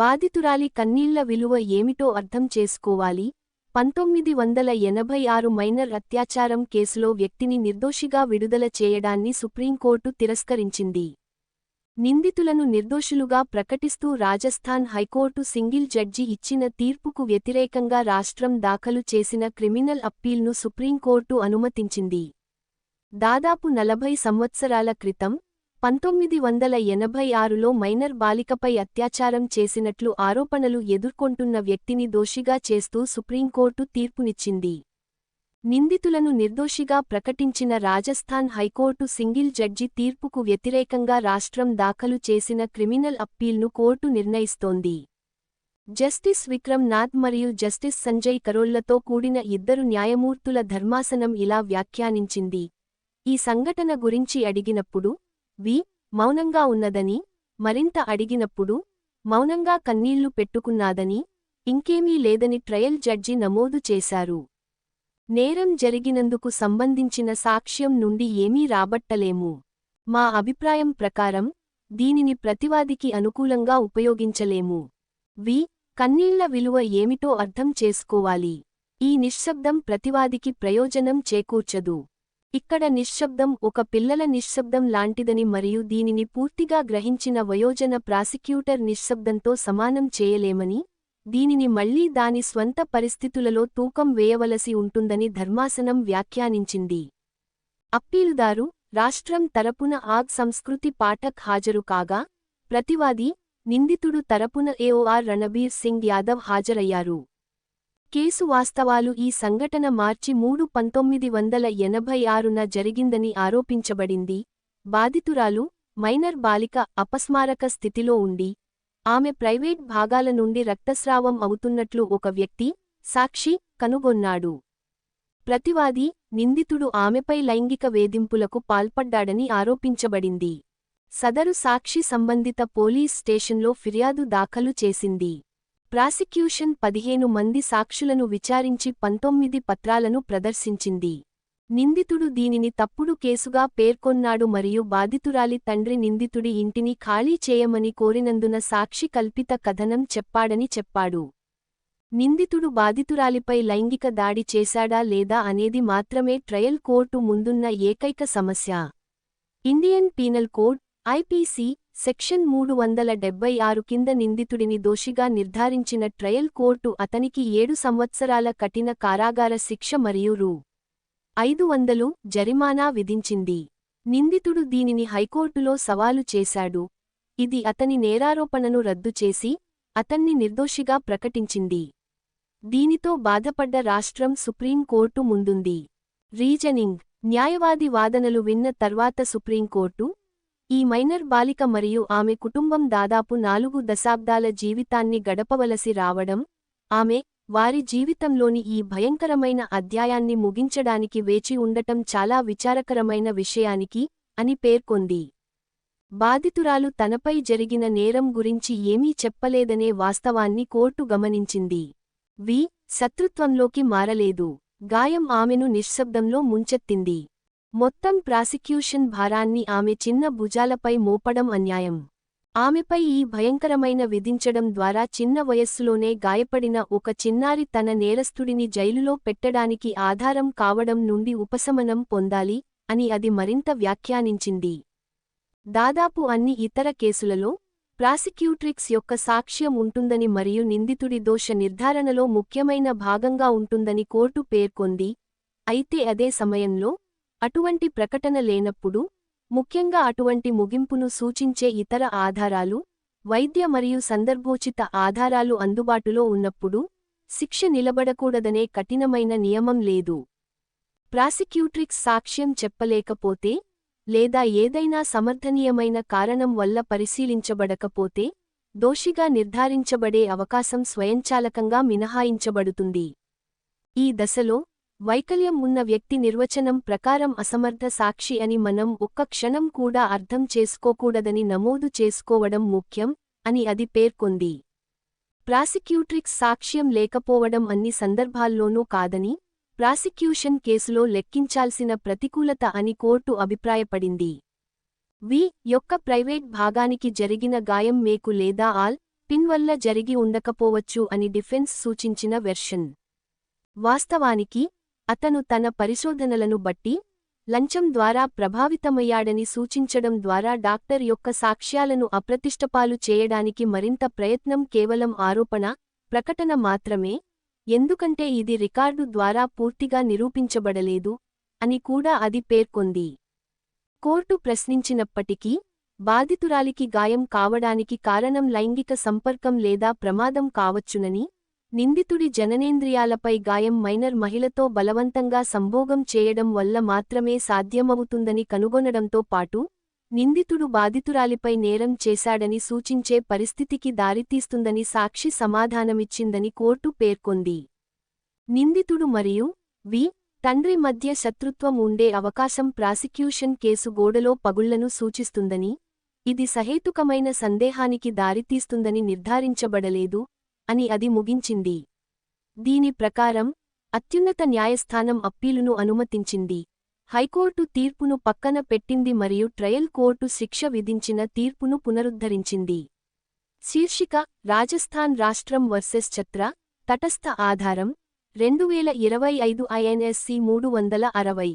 బాధితురాలి కన్నీళ్ళ విలువ ఏమిటో అర్థం చేసుకోవాలి. పంతొమ్మిది వందల ఎనభై ఆరు మైనర్ అత్యాచారం కేసులో వ్యక్తిని నిర్దోషిగా విడుదల చేయడాన్ని సుప్రీంకోర్టు తిరస్కరించింది. నిందితులను నిర్దోషులుగా ప్రకటిస్తూ రాజస్థాన్ హైకోర్టు సింగిల్ జడ్జి ఇచ్చిన తీర్పుకు వ్యతిరేకంగా రాష్ట్రం దాఖలు చేసిన క్రిమినల్ అప్పీల్ను సుప్రీంకోర్టు అనుమతించింది. దాదాపు నలభై సంవత్సరాల క్రితం పంతొమ్మిది వందల ఎనభై ఆరులో మైనర్ బాలికపై అత్యాచారం చేసినట్లు ఆరోపణలు ఎదుర్కొంటున్న వ్యక్తిని దోషిగా చేస్తూ సుప్రీంకోర్టు తీర్పునిచ్చింది. నిందితులను నిర్దోషిగా ప్రకటించిన రాజస్థాన్ హైకోర్టు సింగిల్ జడ్జి తీర్పుకు వ్యతిరేకంగా రాష్ట్రం దాఖలు చేసిన క్రిమినల్ అప్పీల్ను కోర్టు నిర్ణయిస్తోంది. జస్టిస్ విక్రమ్ నాథ్ మరియు జస్టిస్ సంజయ్ కరోళ్ళతో కూడిన ఇద్దరు న్యాయమూర్తుల ధర్మాసనం ఇలా వ్యాఖ్యానించింది. ఈ సంఘటన గురించి అడిగినప్పుడు వి మౌనంగా ఉన్నదని మరింత అడిగినప్పుడు మౌనంగా కన్నీళ్ళు పెట్టుకున్నాదని ఇంకేమీ లేదని ట్రయల్ జడ్జి నమోదు చేశారు. నేరం జరిగినందుకు సంబంధించిన సాక్ష్యం నుండి ఏమీ రాబట్టలేము. మా అభిప్రాయం ప్రకారం దీనిని ప్రతివాదికి అనుకూలంగా ఉపయోగించలేము. వి కన్నీళ్ళ విలువ ఏమిటో అర్థం చేసుకోవాలి. ఈ నిశ్శబ్దం ప్రతివాదికి ప్రయోజనం చేకూర్చదు. ఇక్కడ నిశ్శబ్దం ఒక పిల్లల నిశ్శబ్దం లాంటిదని మరియు దీనిని పూర్తిగా గ్రహించిన వయోజన ప్రాసిక్యూటర్ నిశ్శబ్దంతో సమానం చేయలేమని దీనిని మళ్ళీ దాని స్వంత పరిస్థితులలో తూకం వేయవలసి ఉంటుందని ధర్మాసనం వ్యాఖ్యానించింది. అప్పీలుదారు రాష్ట్రం తరపున ఆగ్ సంస్కృతి పాఠక్ హాజరు కాగా ప్రతివాది నిందితుడు తరపున ఏఓఆర్ రణబీర్ సింగ్ యాదవ్ హాజరయ్యారు. కేసు వాస్తవాలు ఈ సంఘటన మార్చి మూడు పంతొమ్మిది వందల ఎనభై ఆరున జరిగిందని ఆరోపించబడింది. బాధితురాలు మైనర్ బాలిక అపస్మారక స్థితిలో ఉండి ఆమె ప్రైవేట్ భాగాల నుండి రక్తస్రావం అవుతున్నట్లు ఒక వ్యక్తి సాక్షి కనుగొన్నాడు. ప్రతివాది నిందితుడు ఆమెపై లైంగిక వేధింపులకు పాల్పడ్డాడని ఆరోపించబడింది. సదరు సాక్షి సంబంధిత పోలీస్ స్టేషన్లో ఫిర్యాదు దాఖలు చేసింది. ప్రాసిక్యూషన్ పదిహేను మంది సాక్షులను విచారించి పంతొమ్మిది పత్రాలను ప్రదర్శించింది. నిందితుడు దీనిని తప్పుడు కేసుగా పేర్కొన్నాడు మరియు బాధితురాలి తండ్రి నిందితుడి ఇంటిని ఖాళీ చేయమని కోరినందున సాక్షి కల్పిత కథనం చెప్పాడని చెప్పాడు. నిందితుడు బాధితురాలిపై లైంగిక దాడి చేశాడా లేదా అనేది మాత్రమే ట్రయల్ కోర్టు ముందున్న ఏకైక సమస్య. Indian penal code IPC section మూడు వందల డెబ్బై ఆరు కింద నిందితుడిని దోషిగా నిర్ధారించిన ట్రయల్ కోర్టు అతనికి ఏడు సంవత్సరాల కఠిన కారాగార శిక్ష మరియు రూ. ఐదు వందలు జరిమానా విధించింది. నిందితుడు దీనిని హైకోర్టులో సవాలు చేశాడు. ఇది అతని నేరారోపణను రద్దు చేసి అతన్ని నిర్దోషిగా ప్రకటించింది. దీనితో బాధపడ్డ రాష్ట్రం సుప్రీంకోర్టు ముందుంది. రీజనింగ్ న్యాయవాది వాదనలు విన్న తర్వాత సుప్రీంకోర్టు ఈ మైనర్ బాలిక మరియు ఆమె కుటుంబం దాదాపు నాలుగు దశాబ్దాల జీవితాన్ని గడపవలసి రావడం ఆమె వారి జీవితంలోని ఈ భయంకరమైన అధ్యాయాన్ని ముగించడానికి వేచి ఉండటం చాలా విచారకరమైన విషయానికి అని పేర్కొంది. బాధితురాలు తనపై జరిగిన నేరం గురించి ఏమీ చెప్పలేదనే వాస్తవాన్ని కోర్టు గమనించింది. వి శత్రుత్వంలోకి మారలేదు. గాయం ఆమెను నిశ్శబ్దంలో ముంచెత్తింది. మొత్తం ప్రాసిక్యూషన్ భారాన్ని ఆమె చిన్న భుజాలపై మోపడం అన్యాయం. ఆమెపై ఈ భయంకరమైన విధించడం ద్వారా చిన్న వయస్సులోనే గాయపడిన ఒక చిన్నారి తన నేరస్తుడిని జైలులో పెట్టడానికి ఆధారం కావడం నుండి ఉపశమనం పొందాలి అని అది మరింత వ్యాఖ్యానించింది. దాదాపు అన్ని ఇతర కేసులలో ప్రాసిక్యూట్రిక్స్ యొక్క సాక్ష్యం ఉంటుందని మరియు నిందితుడి దోష నిర్ధారణలో ముఖ్యమైన భాగంగా ఉంటుందని కోర్టు పేర్కొంది. అయితే అదే సమయంలో అటువంటి ప్రకటన లేనప్పుడు ముఖ్యంగా అటువంటి ముగింపును సూచించే ఇతర ఆధారాలు వైద్య మరియు సందర్భోచిత ఆధారాలు అందుబాటులో ఉన్నప్పుడు శిక్ష నిలబడకూడదనే కఠినమైన నియమం లేదు. ప్రాసిక్యూట్రిక్స్ సాక్ష్యం చెప్పలేకపోతే లేదా ఏదైనా సమర్థనీయమైన కారణం వల్ల పరిశీలించబడకపోతే దోషిగా నిర్ధారించబడే అవకాశం స్వయంచాలకంగా మినహాయించబడుతుంది. ఈ దశలో వైకల్యం ఉన్న వ్యక్తి నిర్వచనం ప్రకారం అసమర్థ సాక్షి అని మనం ఒక్క క్షణం కూడా అర్థం చేసుకోకూడదని నమోదు చేసుకోవడం ముఖ్యం అని అది పేర్కొంది. ప్రాసిక్యూట్రిక్స్ సాక్ష్యం లేకపోవడం అన్ని సందర్భాల్లోనూ కాదని ప్రాసిక్యూషన్ కేసులో లెక్కించాల్సిన ప్రతికూలత అని కోర్టు అభిప్రాయపడింది. వి యొక్క ప్రైవేట్ భాగానికి జరిగిన గాయం మేకు లేదా ఆల్ పిన్ వల్ల జరిగి ఉండకపోవచ్చు అని డిఫెన్స్ సూచించిన వెర్షన్. వాస్తవానికి అతను తన పరిశోధనలను బట్టి లంచం ద్వారా ప్రభావితమయ్యాడని సూచించడం ద్వారా డాక్టర్ యొక్క సాక్ష్యాలను అప్రతిష్టపాలు చేయడానికి మరింత ప్రయత్నం కేవలం ఆరోపణ ప్రకటన మాత్రమే. ఎందుకంటే ఇది రికార్డు ద్వారా పూర్తిగా నిరూపించబడలేదు అని కూడా అది పేర్కొంది. కోర్టు ప్రశ్నించినప్పటికీ బాధితురాలికి గాయం కావడానికి కారణం లైంగిక సంపర్కం లేదా ప్రమాదం కావచ్చునని నిందితుడి జననేంద్రియాలపై గాయం మైనర్ మహిళతో బలవంతంగా సంభోగం చేయడం వల్ల మాత్రమే సాధ్యమవుతుందని కనుగొనడంతో పాటు నిందితుడు బాధితురాలిపై నేరం చేశాడని సూచించే పరిస్థితికి దారితీస్తుందని సాక్షి సమాధానమిచ్చిందని కోర్టు పేర్కొంది. నిందితుడు మరియు వి. తండ్రి మధ్య శత్రుత్వం ఉండే అవకాశం ప్రాసిక్యూషన్ కేసు గోడలో పగుళ్ళను సూచిస్తుందని ఇది సహేతుకమైన సందేహానికి దారితీస్తుందని నిర్ధారించబడలేదు. అని అది ముగించింది. దీని ప్రకారం అత్యున్నత న్యాయస్థానం అప్పీలును అనుమతించింది. హైకోర్టు తీర్పును పక్కన పెట్టింది మరియు ట్రయల్ కోర్టు శిక్ష విధించిన తీర్పును పునరుద్ధరించింది. శీర్షిక రాజస్థాన్ రాష్ట్రం వర్సెస్ ఛత్ర తటస్థ ఆధారం రెండువేల ఇరవై ఐదు ఐఎన్ఎస్సి మూడు వందల అరవై.